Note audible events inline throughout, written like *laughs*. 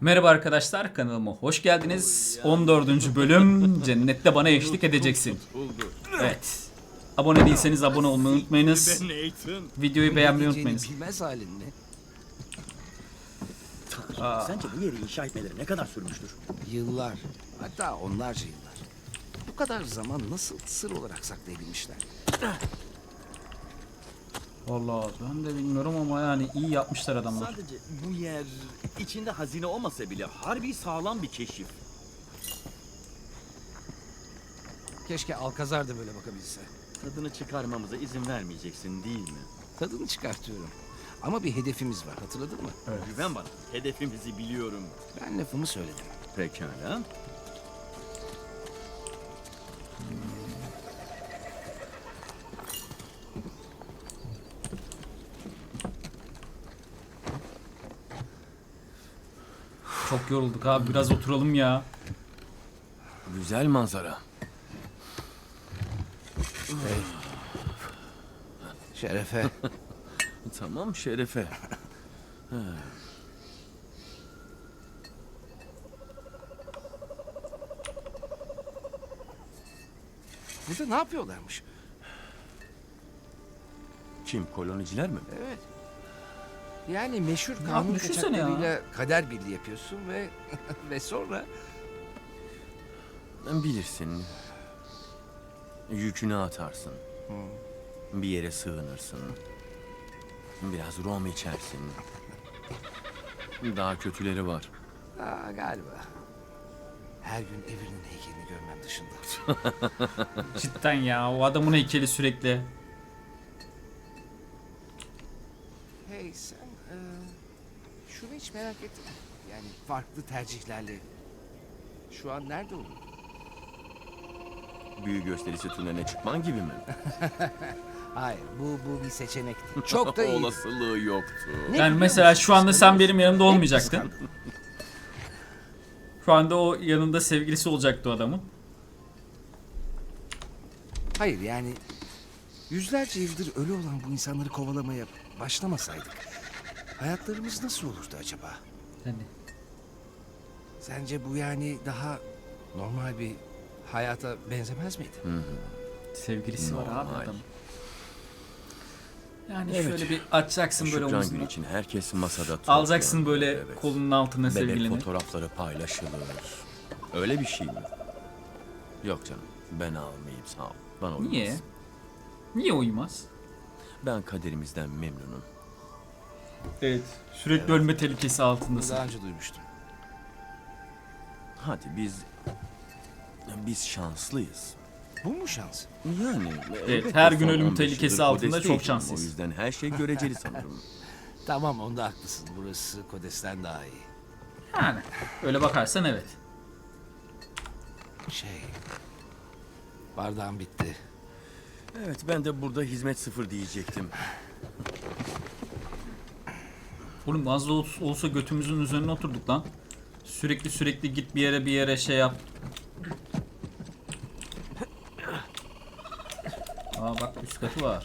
Merhaba arkadaşlar kanalıma hoş geldiniz. 14. bölüm Cennette bana eşlik edeceksin. Evet. Abone değilseniz abone olmayı unutmayınız. Videoyu beğenmeyi unutmayınız. Bilmez halin ne? Sence bu yeri inşa etmeleri ne kadar sürmüştür? Yıllar. Hatta onlarca yıllar. Bu kadar zaman nasıl sır olarak saklayabilmişler? Vallahi ben de bilmiyorum ama yani iyi yapmışlar adamlar. Sadece bu yer içinde hazine olmasa bile harbi sağlam bir keşif. Keşke Alkazar da böyle bakabilse. Tadını çıkarmamıza izin vermeyeceksin değil mi? Tadını çıkartıyorum. Ama bir hedefimiz var hatırladın mı? Güven bana. Hedefimizi biliyorum. Ben lafımı söyledim. Pekala. Çok yorulduk abi biraz oturalım ya. Güzel manzara. Şerefe. *laughs* Tamam şerefe. Burada ne yapıyorlarmış? Kim koloniciler mi? Evet. Yani meşhur Ya kanun düşünsene ya. kaçaklarıyla kader birliği yapıyorsun ve *laughs* ve sonra Bilirsin. Yükünü atarsın. Bir yere sığınırsın. Biraz rom içersin. Daha kötüleri var. Aa, galiba. Her gün Evelyn heykelini görmem dışında. *laughs* Cidden ya o adamın heykeli sürekli. Hey sen e, şunu hiç merak mi? Yani farklı tercihlerle şu an nerede olur? Büyü gösterisi tüneline çıkman gibi mi? *laughs* Hayır bu bu bir seçenekti. Çok da *laughs* iyi. Olasılığı yoktu. Ne Yani biliyor mesela musun? şu anda sen benim yanımda Hep olmayacaktın. kıskandım. Şu anda o yanında sevgilisi olacaktı o adamın. Hayır yani yüzlerce yıldır ölü olan bu insanları kovalamaya başlamasaydık hayatlarımız nasıl olurdu acaba? Yani Sence bu yani daha normal bir hayata benzemez miydi? sevgilisi var abi Normal. adamın. Yani Evet. şöyle bir açacaksın böyle Şükran günü omuzunu. için herkes masada Alacaksın toplanır. böyle Evet. kolunun altına Bebek sevgilini. fotoğrafları paylaşılır. Öyle bir şey mi? Yok canım. Ben almayayım sağ ol. Bana uymaz. Niye? Niye uymaz? Ben kaderimizden memnunum. Evet. Sürekli ölme tehlikesi Bunu altındasın. daha önce duymuştum. Hadi biz... Biz şanslıyız. Bu mu şans? Yani Evet, her gün son ölüm 15 tehlikesi yıldır altında Kodes'teydim. çok şanslıyız. O yüzden her şey göreceli sanırım. *laughs* Tamam onda haklısın. Burası Kodes'ten daha iyi. Yani öyle bakarsan evet. Şey... Bardağım bitti. evet ben de burada hizmet sıfır diyecektim. Oğlum az olsa götümüzün üzerine oturduk lan. Sürekli sürekli git bir yere bir yere şey yap. Aa bak üst katı var.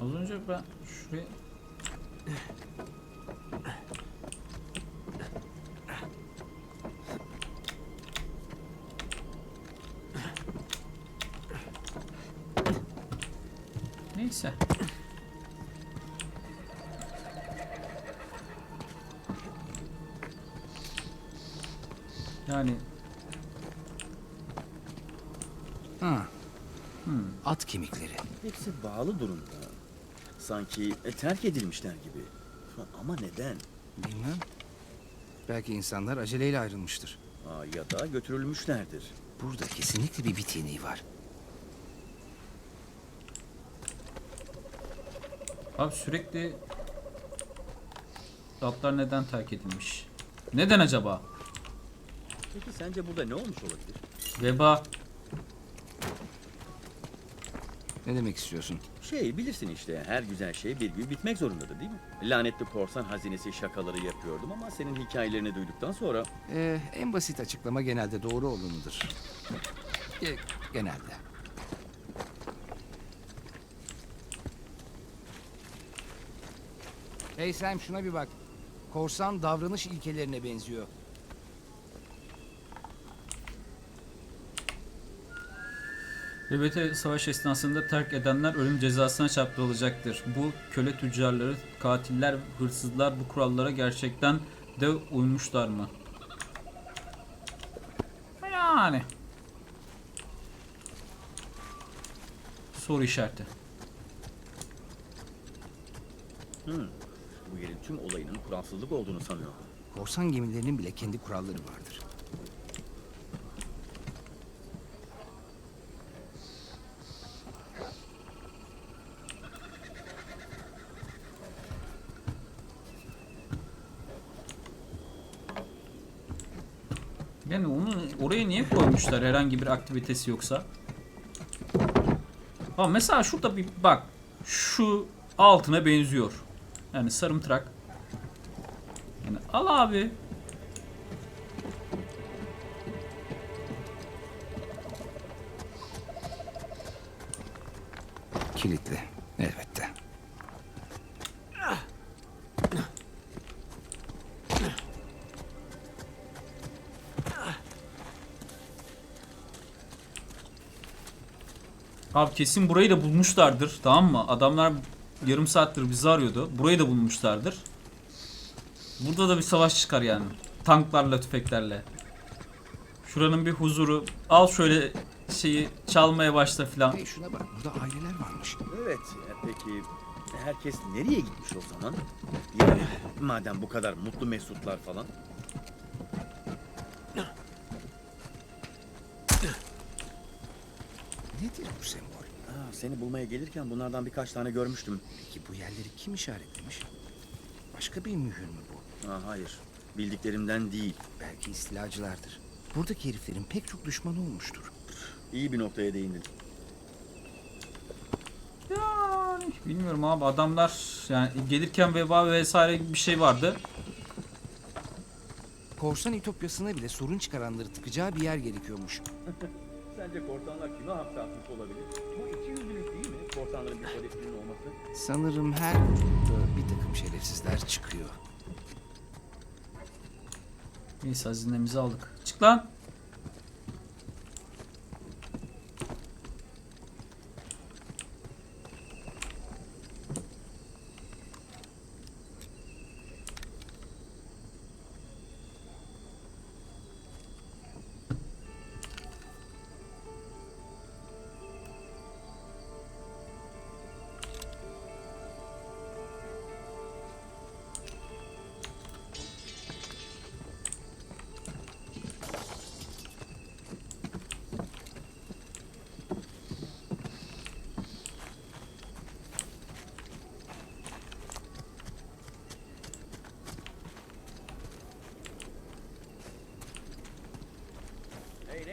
Az önce ben şuraya... bağlı durumda. Sanki e, terk edilmişler gibi. Ama neden? Bilmem. Belki insanlar aceleyle ayrılmıştır. Aa, ya da götürülmüşlerdir. Burada kesinlikle bir bit yeniği var. abi sürekli atlar neden terk edilmiş? Neden acaba? Peki sence burada ne olmuş olabilir? Veba. Ne demek istiyorsun? Şey bilirsin işte her güzel şey bir gün bitmek zorundadır değil mi? Lanetli korsan hazinesi şakaları yapıyordum ama senin hikayelerini duyduktan sonra... Ee, en basit açıklama genelde doğru olanıdır. Ge- genelde. Hey Sam şuna bir bak. Korsan davranış ilkelerine benziyor. Devlete savaş esnasında terk edenler ölüm cezasına çarptırılacaktır. Bu köle tüccarları, katiller, hırsızlar bu kurallara gerçekten de uymuşlar mı? Yani. Soru işareti. Bu yerin tüm olayının kuralsızlık olduğunu sanıyorum. Korsan gemilerinin bile kendi kuralları vardır. Yani onu oraya koymuşlar herhangi bir aktivitesi yoksa? Ama mesela şurada bir bak. Şu altına benziyor. Yani sarımtırak. Yani al abi. Kilitli. Elbette. Abi kesin burayı da bulmuşlardır. Tamam mı? Adamlar yarım saattir bizi arıyordu. Burayı da bulmuşlardır. Burada da bir savaş çıkar yani. Tanklarla, tüfeklerle. Şuranın bir huzuru. Al şöyle şeyi çalmaya başla filan. Hey şuna bak. Burada aileler varmış. Evet, e, peki herkes nereye gitmiş o zaman? Yani madem bu kadar mutlu mesutlar falan. Bu sembol? Aa, seni bulmaya gelirken bunlardan birkaç tane görmüştüm. Peki bu yerleri kim işaretlemiş? Başka bir mühür mü bu? Aa, hayır, bildiklerimden değil. Belki istilacılardır. Buradaki heriflerin pek çok düşmanı olmuştur. İyi bir noktaya değindin. Yani bilmiyorum abi adamlar yani gelirken veba vesaire gibi bir şey vardı. Korsan ütopyasına bile sorun çıkaranları tıkacağı bir yer gerekiyormuş. *laughs* Sence korsanlar kime hapse atmış olabilir? Bu iki yüzlülük değil mi? Korsanların bir polisinin olması. Sanırım her grupta bir takım şerefsizler çıkıyor. Neyse hazinemizi aldık. Çık lan.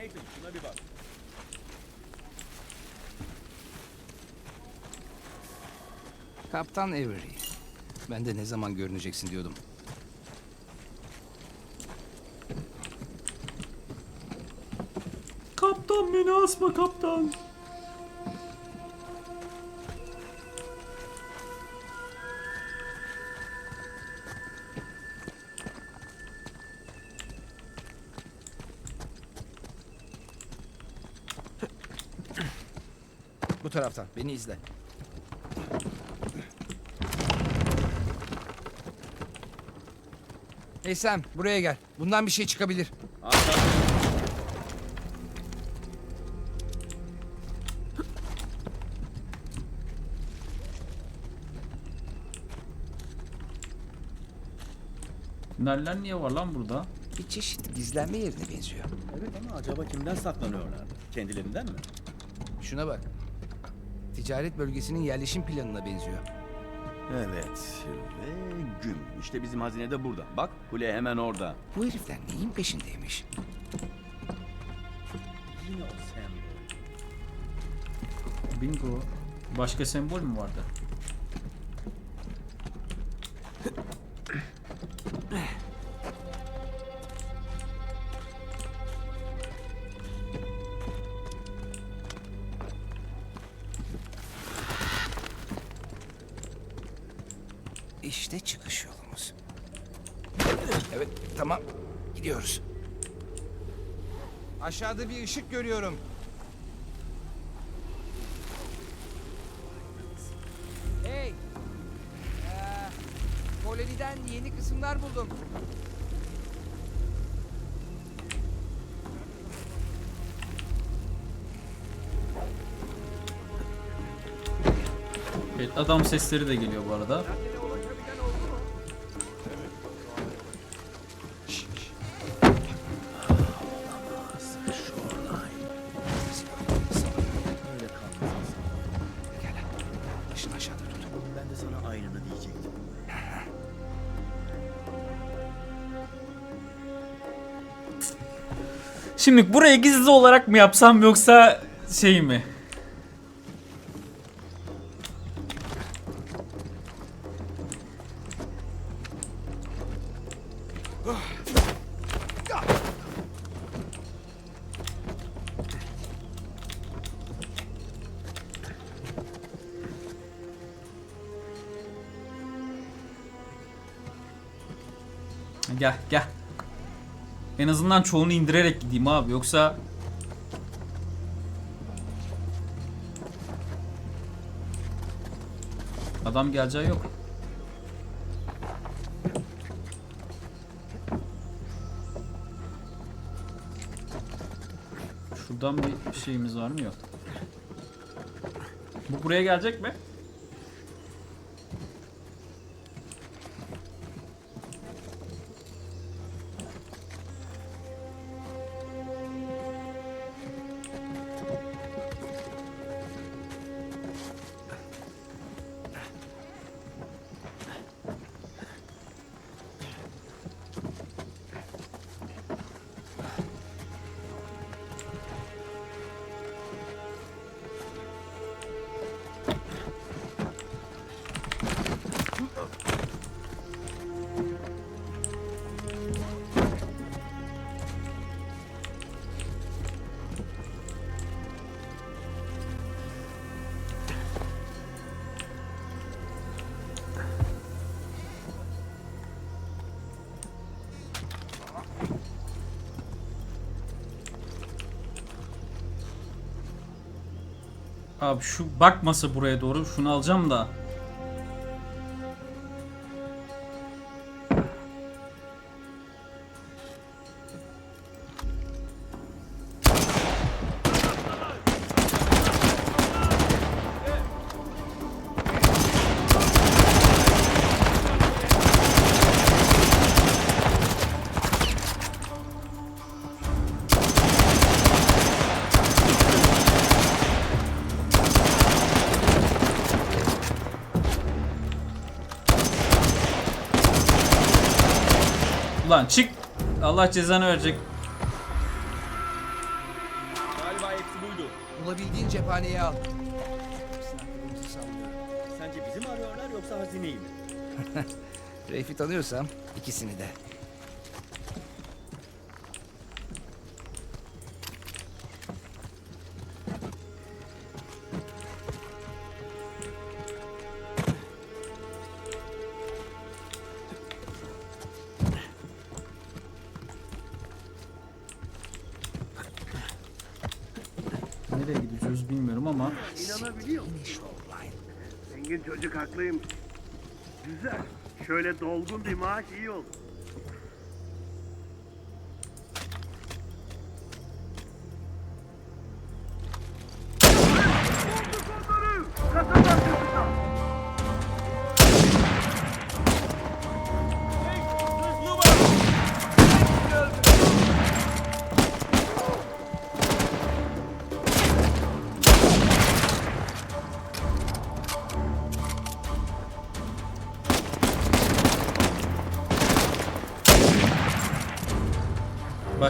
Nathan şuna bir bak. Kaptan Avery. Ben de ne zaman görüneceksin diyordum. Kaptan beni asma kaptan. Bu taraftan. Beni izle. Hey Sam, buraya gel. Bundan bir şey çıkabilir. Tüneller niye var lan burada? Bir çeşit gizlenme yerine benziyor. Evet ama acaba kimden saklanıyorlar? Kendilerinden mi? Şuna bak. Ticaret bölgesinin yerleşim planına benziyor. Evet ve güm. İşte bizim hazine de burada. Bak kule hemen orada. Bu herifler neyin peşindeymiş? Yine o sembol. Bingo. Başka sembol mü vardı? İşte çıkış yolumuz. Evet, tamam. Gidiyoruz. Aşağıda bir ışık görüyorum. Hey! Ee, Koloniden yeni kısımlar buldum. Evet adam sesleri de geliyor bu arada. Diyecektim. Şimdi buraya gizli olarak mı yapsam yoksa şey mi? Azından çoğunu indirerek gideyim abi yoksa Adam geleceği yok. Şuradan bir şeyimiz var mı yok. Bu buraya gelecek mi? Abi şu bakmasa buraya doğru şunu alacağım da. Allah cezanı verecek. Galiba hepsi buydu. Bulabildiğin cephaneyi al. Sence bizi mi arıyorlar yoksa hazineyi mi? *laughs* Reif'i tanıyorsam ikisini de. Dolgun bir maaş iyi olur.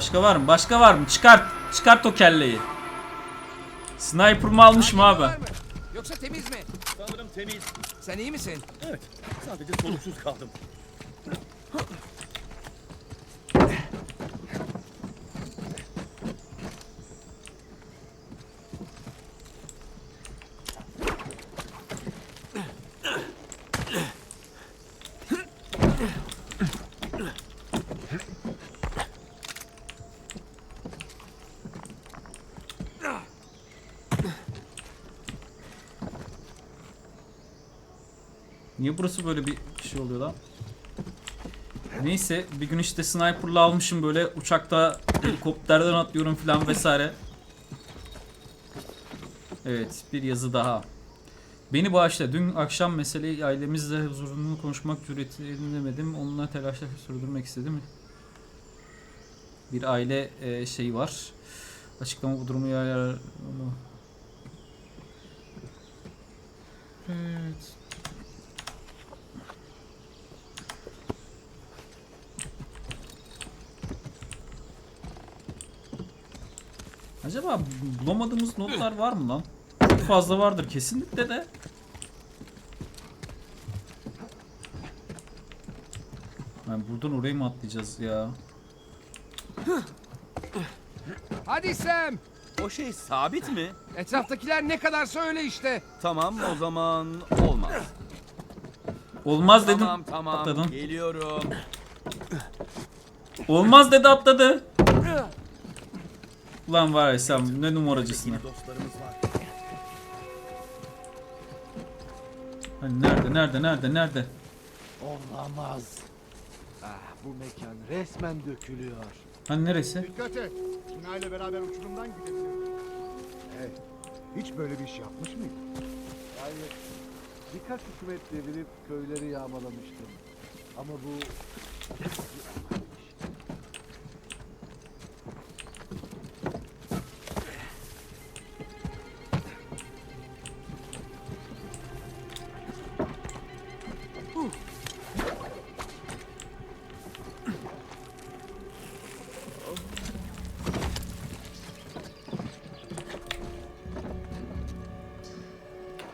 Başka var mı? Başka var mı? Çıkart. Çıkart o kelleyi. Sniper mı almışım abi? Var mı? Yoksa temiz mi? Sanırım temiz. Sen iyi misin? Evet. Sadece soluksuz kaldım. Niye burası böyle bir şey oluyor lan? Neyse bir gün işte sniper'la almışım böyle uçakta helikopterden atlıyorum falan vesaire. Evet bir yazı daha. Beni bağışla. Dün akşam meseleyi ailemizle huzurunu konuşmak cüreti edinemedim. Onunla telaşla sürdürmek istedim. Bir aile e, şeyi var. Açıklama bu durumu yayar... Evet. Acaba bulamadığımız notlar var mı lan? Çok fazla vardır kesinlikle de. Ben buradan oraya mı atlayacağız ya? Hadi Sam. O şey sabit mi? Etraftakiler ne kadarsa öyle işte. Tamam o zaman olmaz. Olmaz dedim. Tamam tamam Atladım. geliyorum. Olmaz dedi atladı. Ulan var ya sen ne numaracısın ha. Dostlarımız var. Hani nerede nerede nerede nerede? Olamaz. Ah, bu mekan resmen dökülüyor. Hani neresi? Dikkat et. Tina ile beraber uçurumdan gidebiliriz. Hey, hiç böyle bir iş yapmış mıydın? Hayır. Birkaç hükümet devirip köyleri yağmalamıştım. Ama bu...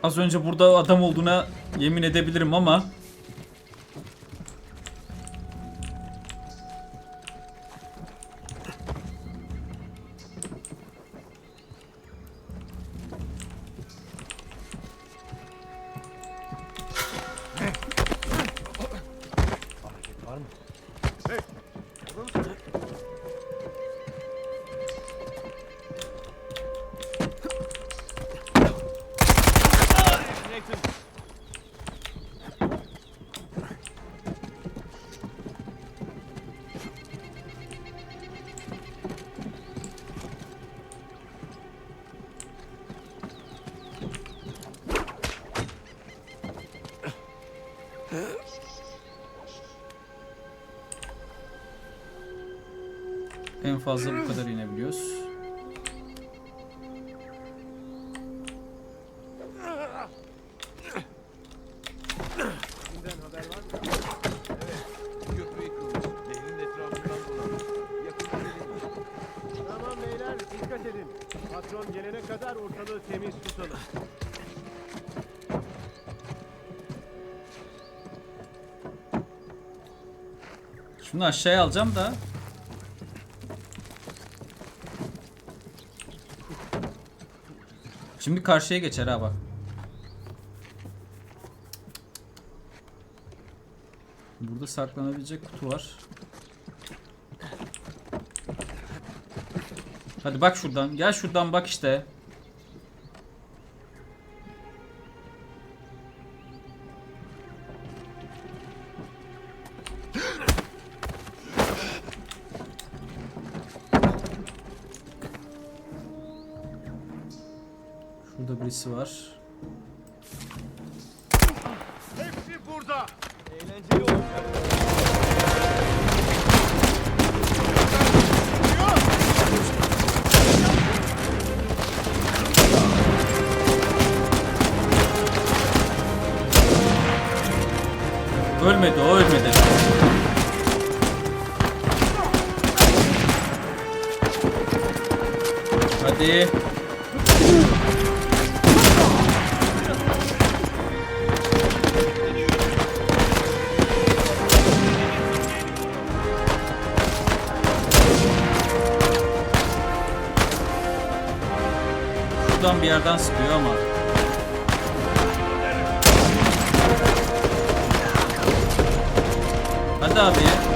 Az önce burada adam olduğuna yemin edebilirim ama fazla bu kadar inebiliyoruz. Şunu aşağıya alacağım da Şimdi karşıya geçer ha bak. Burada saklanabilecek kutu var. Hadi bak şuradan. Gel şuradan bak işte. Var. Şuradan bir yerden sıkıyor ama. Hadi abi.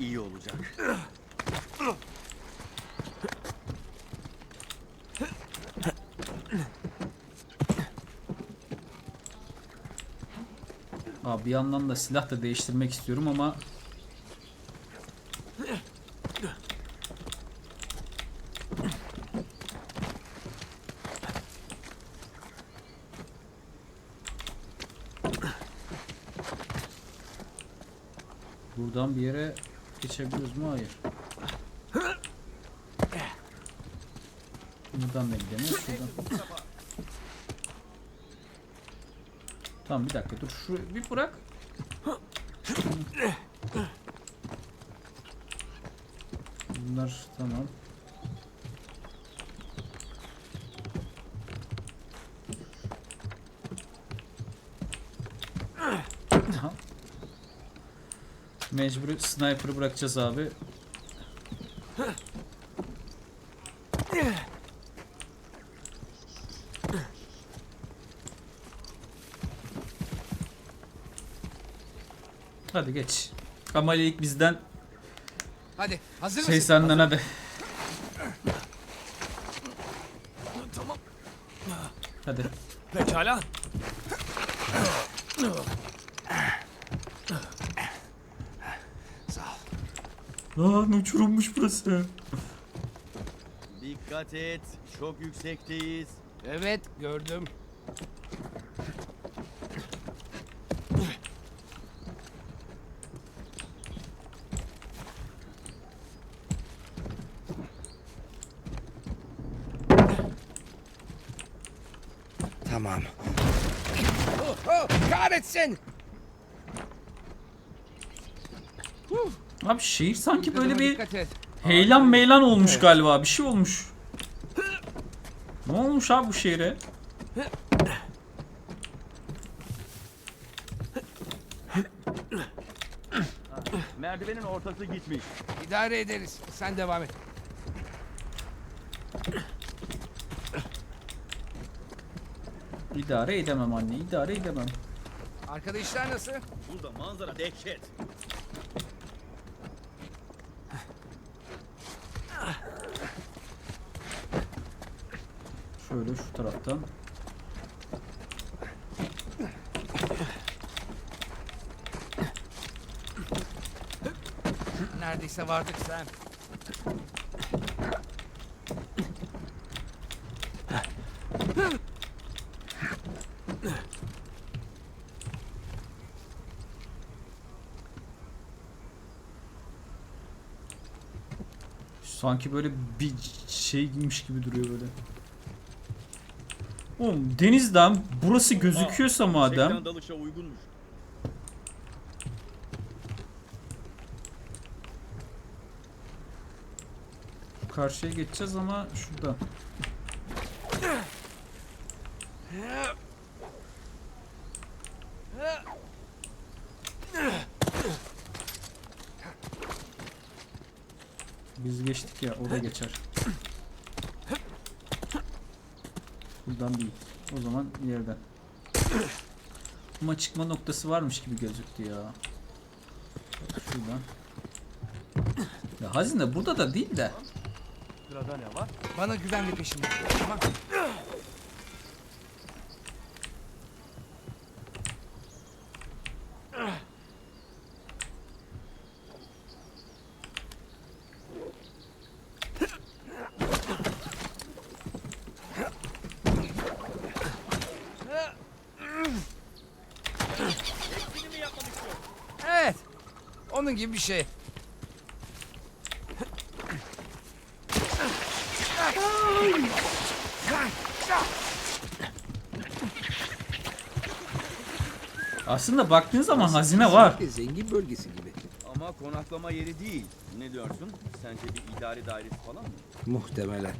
İyi olacak. Abi bir yandan da silah da değiştirmek istiyorum ama Buradan bir yere geçebiliyoruz mu? Hayır. Buradan da gidemeyiz. Şuradan. Tamam bir dakika dur şu bir bırak. Bunlar tamam. Mecbur sniper'ı bırakacağız abi. Hadi geç. İlk bizden Hadi hazır şey mısın? senden hadi. Tamam. Hadi. Pekala. Sağ ol. Lan uçurulmuş burası. Dikkat et. Çok yüksekteyiz. Evet gördüm. Tamam. Oh, oh, kahretsin. Abi şehir sanki böyle bir heyelan meylan olmuş galiba. Bir şey olmuş. Ne olmuş abi bu şehre? Merdivenin ortası gitmiş. İdare ederiz. Sen devam et. İdare edemem anne, idare edemem. Arkada işler nasıl? Burada manzara dehşet. Şöyle şu taraftan. Neredeyse vardık sen. Sanki böyle bir şeymiş gibi duruyor böyle. Oğlum denizden burası gözüküyorsa madem Şeklen dalışa uygunmuş. karşıya geçeceğiz ama şuradan. Biz geçtik ya o da geçer. Buradan değil. O zaman yerden. Ama çıkma noktası varmış gibi gözüktü ya. Şuradan. Ya hazine burada da değil de. Sırada ne var? Bana güven ve peşimden. Tamam. Evet. Onun gibi bir şey. Aslında baktığın zaman hazine var. Zengin bölgesi gibi. Ama konaklama yeri değil. Ne diyorsun? Sence bir idare dairesi falan mı? Muhtemelen.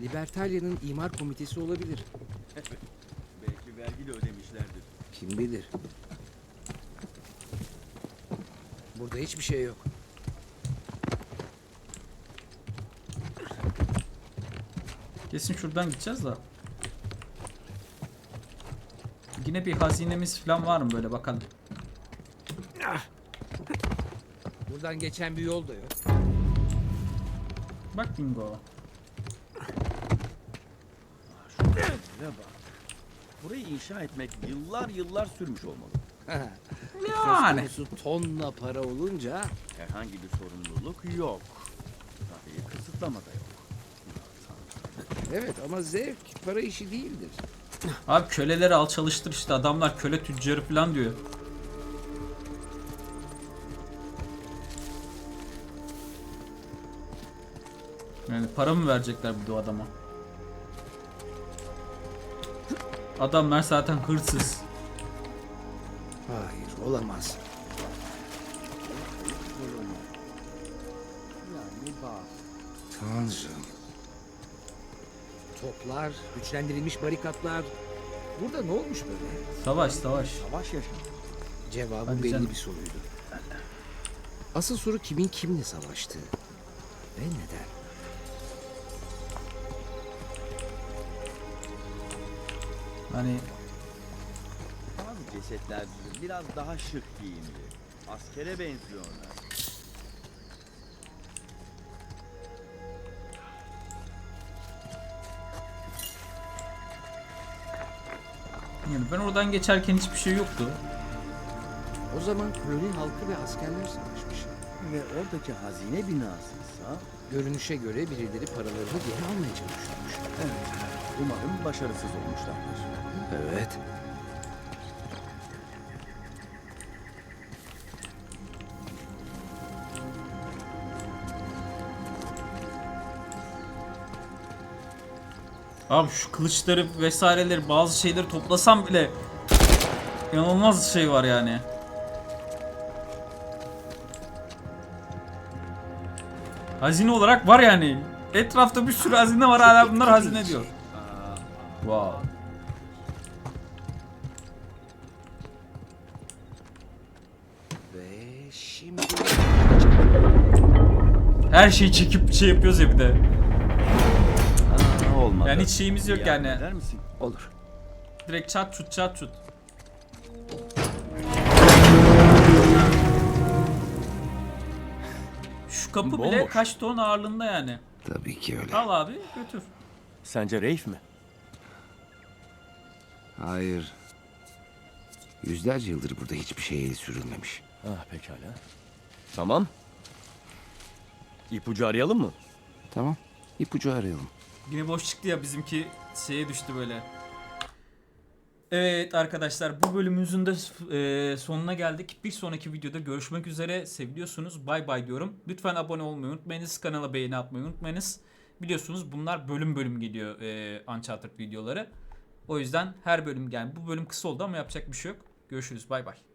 Libertalia'nın imar komitesi olabilir. *laughs* Belki vergi de ödemişlerdir. Kim bilir. Burada hiçbir şey yok. Kesin şuradan gideceğiz da. Yine bir hazinemiz falan var mı böyle bakalım. buradan geçen bir yol da yok. Bak bingo. Bak. Burayı inşa etmek yıllar yıllar sürmüş olmalı. *laughs* Yani. Söz konusu tonla para olunca Herhangi bir sorumluluk yok. Tabii kısıtlama da yok. evet ama zevk para işi değildir. Abi köleleri al çalıştır işte adamlar köle tüccarı falan diyor. Yani para mı verecekler bir de o adama? Adamlar zaten hırsız. Hayır olamaz. Tanrım. Toplar, güçlendirilmiş barikatlar. Burada ne olmuş böyle? Savaş savaş. Savaş yaşandı. Cevabı Hadi belli canım. bir soruydu. Asıl soru kimin kimle savaştığı ve neden? Hani Cesetler biraz daha şık giyimli. Askere benziyorlar. yani ben oradan geçerken hiçbir şey yoktu. O zaman koloni halkı ve askerler savaşmış. Ve oradaki hazine binasıysa Görünüşe göre birileri paralarını geri almaya çalışıyormuş. evet, umarım başarısız olmuşlardır. Evet. Abi şu kılıçları vesaireleri bazı şeyleri toplasam bile inanılmaz şey var yani. Hazine olarak var yani. Etrafta bir sürü hazine var hala bunlar hazine diyor. Wow. Her şeyi çekip şey yapıyoruz ya bir de. Yani hiç şeyimiz yok yani. eder misin? Olur. Direkt çat çut çat çut. Şu kapı bile Bomboş. kaç ton ağırlığında yani. Tabii ki öyle. Al abi götür. Sence Reif mi? Hayır. Yüzlerce yıldır burada hiçbir şey el sürülmemiş. Ah pekala. Tamam. İpucu arayalım mı? Tamam. İpucu arayalım. Yine boş çıktı ya bizimki şeye düştü böyle. Evet arkadaşlar bu bölümümüzün de e, sonuna geldik. Bir sonraki videoda görüşmek üzere. Seviliyorsunuz. Bay bay diyorum. Lütfen abone olmayı unutmayınız. Kanala beğeni atmayı unutmayınız. Biliyorsunuz bunlar bölüm bölüm geliyor e, Uncharted videoları. O yüzden her bölüm yani bu bölüm kısa oldu ama yapacak bir şey yok. Görüşürüz. Bay bay.